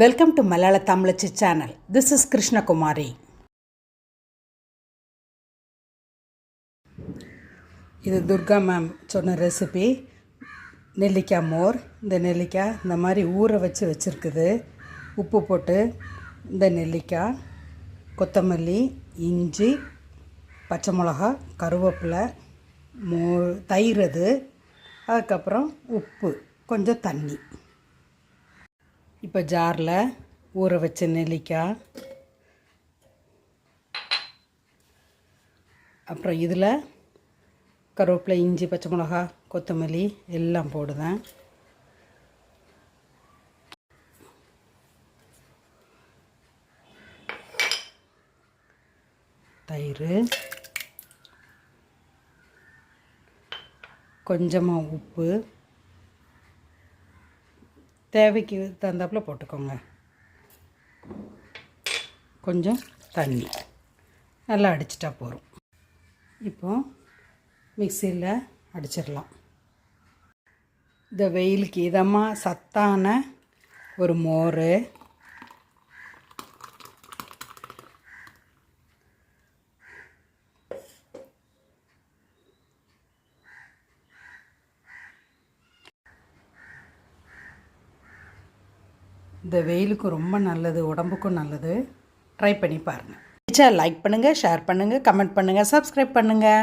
Welcome to Malayala Tamizhachi channel this is Krishnakumari இது Durga ma'am சொன்ன recipe நெல்லிக்காய் மோர் இந்த நெல்லிக்காய் இந்த மாதிரி ஊற வச்சு வச்சுருக்குது. உப்பு போட்டு இந்த நெல்லிக்காய் கொத்தமல்லி இஞ்சி பச்சை மிளகா கருவேப்பிலை மோ தயிர் அது. அதுக்கப்புறம் உப்பு கொஞ்சம் தண்ணி. இப்போ ஜாரில் ஊற வச்ச நெல்லிக்காய் அப்புறம் இதில் கருவேப்பிலை இஞ்சி பச்சை மிளகா கொத்தமல்லி எல்லாம் போடுதேன் தயிர். கொஞ்சமாக உப்பு. தேவைக்கு தகுந்தாப்புல போட்டுக்கோங்க. கொஞ்சம் தண்ணி. நல்லா அடிச்சிட்டா போதும். இப்போ மிக்சியில் அடிச்சிடலாம். இந்த வெயிலுக்கு இதமாக சத்தான ஒரு மோர் இந்த வெயிலுக்கும் ரொம்ப நல்லது உடம்புக்கும் நல்லது. ட்ரை பண்ணி பாருங்கள் பிடிச்சா லைக் பண்ணுங்கள் ஷேர் பண்ணுங்கள் கமெண்ட் பண்ணுங்கள் சப்ஸ்கிரைப் பண்ணுங்கள்